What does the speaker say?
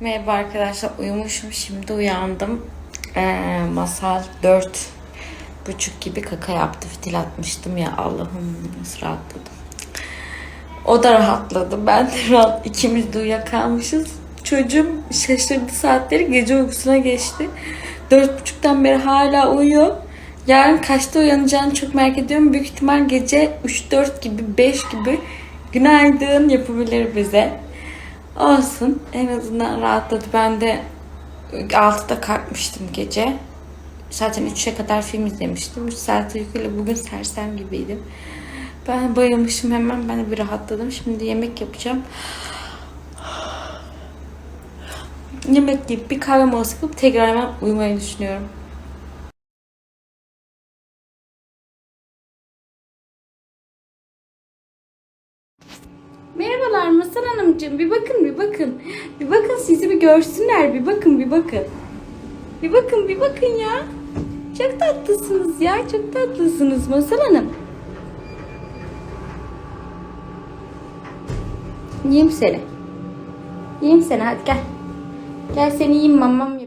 Merhaba arkadaşlar uyumuşum şimdi uyandım. Ee, masal dört buçuk gibi kaka yaptı fitil atmıştım ya Allah'ım nasıl rahatladım. O da rahatladı ben de rahat ikimiz de uyuyakalmışız. Çocuğum şaşırdı saatleri gece uykusuna geçti. Dört buçuktan beri hala uyuyor. Yarın kaçta uyanacağını çok merak ediyorum. Büyük ihtimal gece 3-4 gibi 5 gibi günaydın yapabilir bize. Olsun. En azından rahatladı. Ben de 6'da kalkmıştım gece. Zaten 3'e kadar film izlemiştim. 3 saat uykuyla bugün sersem gibiydim. Ben bayılmışım hemen. Ben de bir rahatladım. Şimdi yemek yapacağım. Yemek yiyip bir kahve molası yapıp tekrar hemen uyumayı düşünüyorum. Merhabalar Masal Hanımcığım. Bir bakın bir bakın. Bir bakın sizi bir görsünler. Bir bakın bir bakın. Bir bakın bir bakın ya. Çok tatlısınız ya. Çok tatlısınız Masal Hanım. Yiyeyim seni. Yiyeyim seni hadi gel. Gel seni yiyeyim mamam